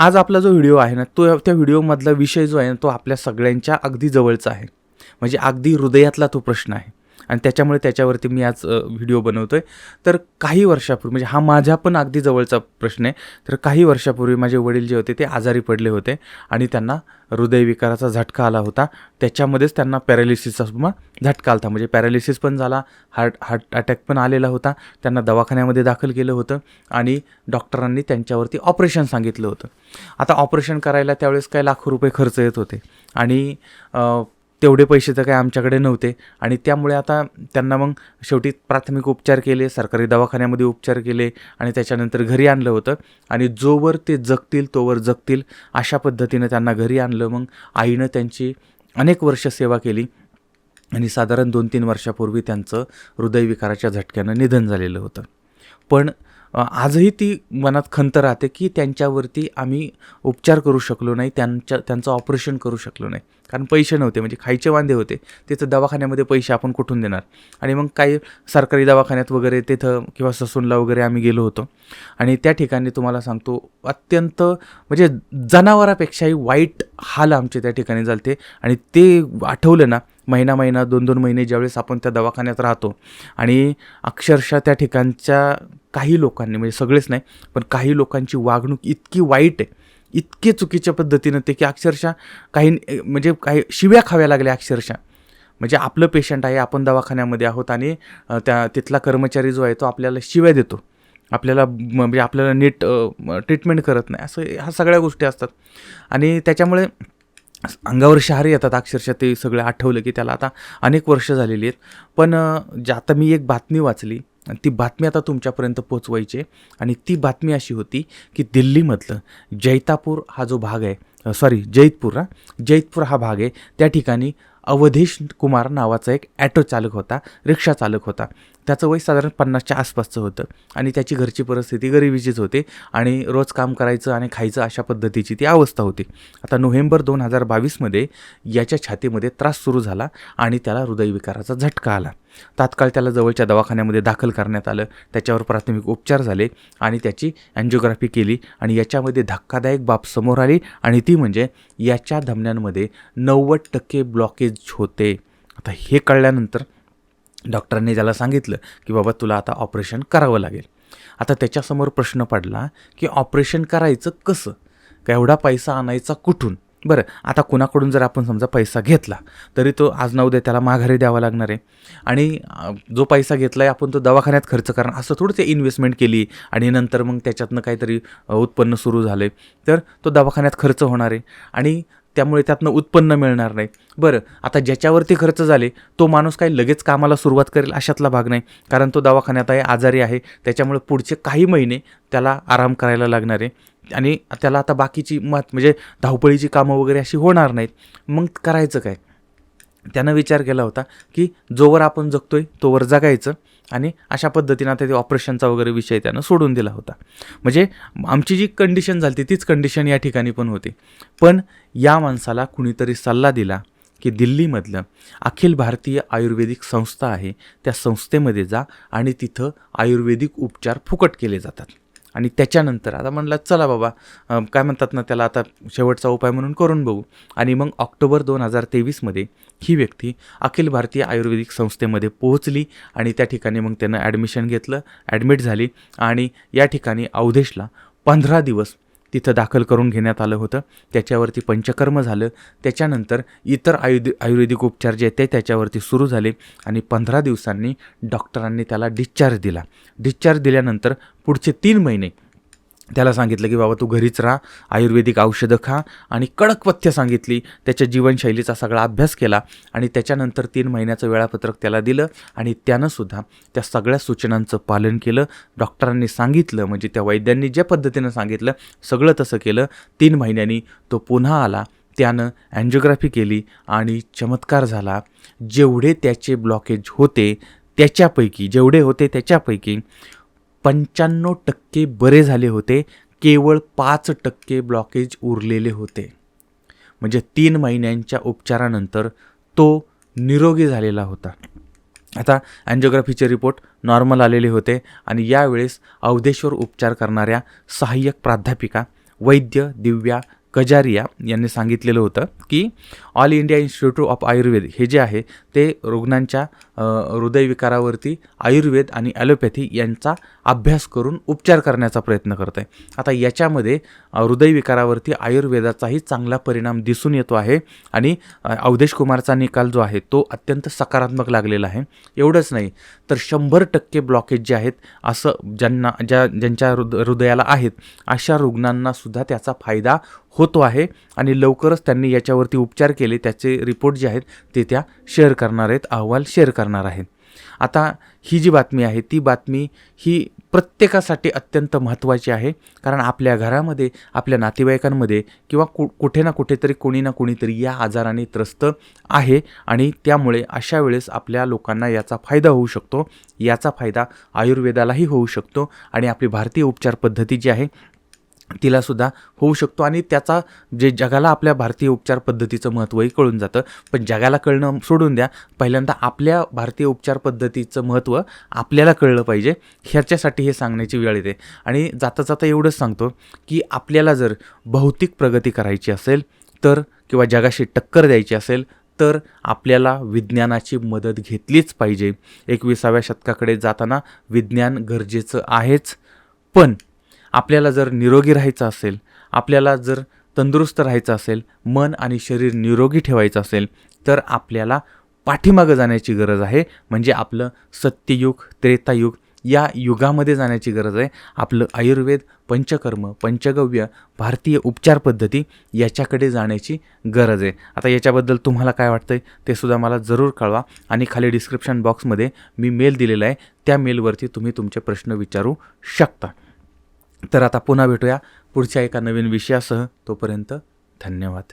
आज आपला जो व्हिडिओ आहे ना तो त्या व्हिडिओमधला विषय जो आहे ना तो आपल्या सगळ्यांच्या अगदी जवळचा आहे. म्हणजे अगदी हृदयातला तो प्रश्न आहे. आणि त्याच्यामुळे त्याच्यावरती मी आज व्हिडिओ बनवतो आहे तर काही वर्षापूर्वी म्हणजे हा माझ्या पण अगदी जवळचा प्रश्न आहे. तर काही वर्षापूर्वी माझे वडील जे होते ते आजारी पडले होते आणि त्यांना हृदयविकाराचा झटका आला होता. त्याच्यामध्येच त्यांना पॅरालिसिसचा सुद्धा झटका आला होता म्हणजे पॅरालिसिस पण झाला हार्ट हार्ट अटॅक पण आलेला होता. त्यांना दवाखान्यामध्ये दाखल केलं होतं आणि डॉक्टरांनी त्यांच्यावरती ऑपरेशन सांगितलं होतं. आता ऑपरेशन करायला त्यावेळेस काय लाखो रुपये खर्च येत होते आणि तेवढे पैसे तर काय आमच्याकडे नव्हते. आणि त्यामुळे आता त्यांना मग शेवटी प्राथमिक उपचार केले सरकारी दवाखान्यामध्ये उपचार केले आणि त्याच्यानंतर घरी आणलं होतं. आणि जोवर ते जगतील तोवर जगतील अशा पद्धतीनं त्यांना घरी आणलं. मग आईनं त्यांची अनेक वर्ष सेवा केली. आणि साधारण दोन तीन वर्षापूर्वी त्यांचं हृदयविकाराच्या झटक्यानं निधन झालेलं होतं. पण आजही ती मनात खंत राहते की त्यांच्यावरती आम्ही उपचार करू शकलो नाही त्यांच्या त्यांचं ऑपरेशन करू शकलो नाही. कारण पैसे नव्हते म्हणजे खायचे वांदे होते. तिथं दवाखान्यामध्ये पैसे आपण कुठून देणार? आणि मग काही सरकारी दवाखान्यात वगैरे तिथं किंवा ससूनला वगैरे आम्ही गेलो होतो. आणि त्या ठिकाणी तुम्हाला सांगतो अत्यंत म्हणजे जनावरापेक्षाही वाईट हाल आमचे त्या ठिकाणी झालते. आणि ते आठवलं ना महिना महिना दोन दोन महिने ज्यावेळेस आपण त्या दवाखान्यात राहतो. आणि अक्षरशः त्या ठिकाणच्या काही लोकांनी म्हणजे सगळेच नाही पण काही लोकांची वागणूक इतकी वाईट आहे इतके चुकीच्या पद्धतीनं ते की अक्षरशः काही म्हणजे काही शिव्या खाव्या लागल्या अक्षरशः. म्हणजे आपलं पेशंट आहे आपण दवाखान्यामध्ये आहोत आणि त्या तिथला कर्मचारी जो आहे तो आपल्याला शिव्या देतो. आपल्याला म- म्हणजे आपल्याला नीट ट्रीटमेंट करत नाही. असं ह्या सगळ्या गोष्टी असतात. आणि त्याच्यामुळे अंगावर शहारे येतात अक्षरशः ते सगळं आठवलं की त्याला आता अनेक वर्ष झालेली आहेत. पण ज्या जे आता मी एक बातमी वाचली आणि ती बातमी आता तुमच्यापर्यंत पोचवायची आणि ती बातमी अशी होती की दिल्लीमधलं जैतापूर हा जो भाग आहे सॉरी जैतपूर हा जैतपूर हा भाग आहे. त्या ठिकाणी अवधेश कुमार नावाचा एक ॲटो चालक होता रिक्षा चालक होता. त्याचं वय साधारण पन्नासच्या आसपासचं होतं. आणि त्याची घरची परिस्थिती गरिबीचीच होती आणि रोज काम करायचं आणि खायचं अशा पद्धतीची ती अवस्था होती. आता नोव्हेंबर दोन हजार बावीसमध्ये याच्या छातीमध्ये त्रास सुरू झाला आणि त्याला हृदयविकाराचा झटका आला. तात्काळ त्याला जवळच्या दवाखान्यामध्ये दाखल करण्यात आलं. त्याच्यावर प्राथमिक उपचार झाले आणि त्याची अँजिओग्राफी केली आणि याच्यामध्ये धक्कादायक बाब समोर आली आणि ती म्हणजे याच्या धमन्यांमध्ये नव्वद टक्के ब्लॉकेज होते. आता हे कळल्यानंतर डॉक्टरांनी त्याला सांगितलं की बाबा तुला आता ऑपरेशन करावं लागेल. आता त्याच्यासमोर प्रश्न पडला की ऑपरेशन करायचं कसं? का एवढा पैसा आणायचा कुठून? बरं आता कुणाकडून जर आपण समजा पैसा घेतला तरी तो आज ना उद्या त्याला माघारी द्यावा लागणार आहे. आणि जो पैसा घेतला आहे आपण तो दवाखान्यात खर्च करणार असं थोडं ते इन्व्हेस्टमेंट केली आणि नंतर मग त्याच्यातनं काहीतरी उत्पन्न सुरू झालं आहे तर तो दवाखान्यात खर्च होणार आहे. आणि त्यामुळे त्यातनं उत्पन्न मिळणार नाही. बरं आता ज्याच्यावरती खर्च झाले तो माणूस काही लगेच कामाला सुरुवात करेल अशातला भाग नाही. कारण तो दवाखान्यात आहे आजारी आहे त्याच्यामुळे पुढचे काही महिने त्याला आराम करायला लागणार आहे. आणि त्याला आता बाकीची मत म्हणजे धावपळीची कामं वगैरे अशी होणार नाहीत. मग करायचं काय? त्यानं विचार केला होता की जोवर आपण जगतोय तोवर जगायचं. आणि अशा पद्धतीनं आता ते ऑपरेशनचा वगैरे विषय त्यानं सोडून दिला होता. म्हणजे आमची जी कंडिशन झाली तीच कंडिशन या ठिकाणी पण होती. पण या माणसाला कुणीतरी सल्ला दिला की दिल्लीमधलं अखिल भारतीय आयुर्वेदिक संस्था आहे त्या संस्थेमध्ये जा आणि तिथं आयुर्वेदिक उपचार फुकट केले जातात. आणि त्याच्यानंतर आता म्हणलं चला बाबा काय म्हणतात ना त्याला आता शेवटचा उपाय म्हणून करून बघू. आणि मग ऑक्टोबर दोन हजार तेवीसमध्ये ही व्यक्ती अखिल भारतीय आयुर्वेदिक संस्थेमध्ये पोहोचली आणि त्या ठिकाणी मग त्यानं ॲडमिशन घेतलं ॲडमिट झाली आणि या ठिकाणी अवधेशला पंधरा दिवस तिथं दाखल करून घेण्यात आलं होतं. त्याच्यावरती पंचकर्म झालं. त्याच्यानंतर इतर आयुर्द आयुर्वेदिक उपचार जे आहेत ते त्याच्यावरती सुरू झाले आणि पंधरा दिवसांनी डॉक्टरांनी त्याला डिस्चार्ज दिला. डिस्चार्ज दिल्यानंतर पुढचे तीन महिने त्याला सांगितलं की बाबा तू घरीच राहा आयुर्वेदिक औषधं खा. आणि कडक पथ्य सांगितली. त्याच्या जीवनशैलीचा सगळा अभ्यास केला आणि त्याच्यानंतर तीन महिन्याचं वेळापत्रक त्याला दिलं आणि त्यानंसुद्धा त्या सगळ्या सूचनांचं पालन केलं. डॉक्टरांनी सांगितलं म्हणजे त्या वैद्यांनी ज्या पद्धतीनं सांगितलं सगळं तसं केलं. तीन महिन्यांनी तो पुन्हा आला त्यानं अँजिओग्राफी केली आणि चमत्कार झाला. जेवढे त्याचे ब्लॉकेज होते त्याच्यापैकी जेवढे होते त्याच्यापैकी पंच्याण्णव टक्के बरे झाले होते केवळ पाच टक्के ब्लॉकेज उरलेले होते. म्हणजे तीन महिन्यांच्या उपचारानंतर तो निरोगी झालेला होता. आता अँजिओग्राफीचे रिपोर्ट नॉर्मल आलेले होते आणि यावेळेस अवधेश्वर उपचार करणाऱ्या सहाय्यक प्राध्यापिका वैद्य दिव्या कजारिया यांनी सांगितलेलं होतं की all India institute of Ayurveda हे जे आहे ते रुग्णांच्या हृदयविकारावरती आयुर्वेद आणि ॲलोपॅथी यांचा अभ्यास करून उपचार करण्याचा प्रयत्न करत आहे. आता याच्यामध्ये हृदयविकारावरती आयुर्वेदाचाही चांगला परिणाम दिसून येतो आहे आणि अवधेश कुमारचा निकाल जो आहे तो अत्यंत सकारात्मक लागलेला आहे. एवढंच नाही तर शंभर टक्के ब्लॉकेज जे आहेत असं ज्यांना ज्या ज्यांच्या हृद हृदयाला आहेत अशा रुग्णांनासुद्धा त्याचा फायदा होतो आहे आणि लवकरच त्यांनी याच्यावरती उपचार केले त्याचे रिपोर्ट जे आहेत ते त्या शेअर करणार आहेत अहवाल शेअर करणार आहेत. आता ही जी बातमी आहे ती बातमी ही प्रत्येकासाठी अत्यंत महत्त्वाची आहे कारण आपल्या घरामध्ये आपल्या नातेवाईकांमध्ये किंवा कु कुठे ना कुठेतरी कोणी ना कोणीतरी या आजाराने त्रस्त आहे आणि त्यामुळे अशा वेळेस आपल्या लोकांना याचा फायदा होऊ शकतो. याचा फायदा आयुर्वेदालाही होऊ शकतो आणि आपली भारतीय उपचार पद्धती जी आहे तिलासुद्धा होऊ शकतो आणि त्याचा जे जगाला आपल्या भारतीय उपचार पद्धतीचं महत्त्वही कळून जातं. पण जगाला कळणं सोडून द्या पहिल्यांदा आपल्या भारतीय उपचार पद्धतीचं महत्त्व आपल्याला कळलं पाहिजे ह्याच्यासाठी हे सांगण्याची वेळ येते. आणि जाता जाता एवढंच सांगतो की आपल्याला जर भौतिक प्रगती करायची असेल तर किंवा जगाशी टक्कर द्यायची असेल तर आपल्याला विज्ञानाची मदत घेतलीच पाहिजे. एकविसाव्या शतकाकडे जाताना विज्ञान गरजेचं आहेच पण आपल्याला जर निरोगी राहायचं असेल आपल्याला जर तंदुरुस्त राहायचं असेल मन आणि शरीर निरोगी ठेवायचं असेल तर आपल्याला पाठीमागं जाण्याची गरज आहे. म्हणजे आपलं सत्ययुग त्रेतायुग या युगामध्ये जाण्याची गरज आहे. आपलं आयुर्वेद पंचकर्म पंचगव्य भारतीय उपचार पद्धती याच्याकडे जाण्याची गरज आहे. आता याच्याबद्दल तुम्हाला काय वाटतं आहे ते सुद्धा मला जरूर कळवा आणि खाली डिस्क्रिप्शन बॉक्समध्ये मी मेल दिलेला आहे. त्या मेलवरती तुम्ही तुमचे प्रश्न विचारू शकता. तर आता पुन्हा भेटूया पुढच्या एका नवीन विषयासह. तोपर्यंत धन्यवाद.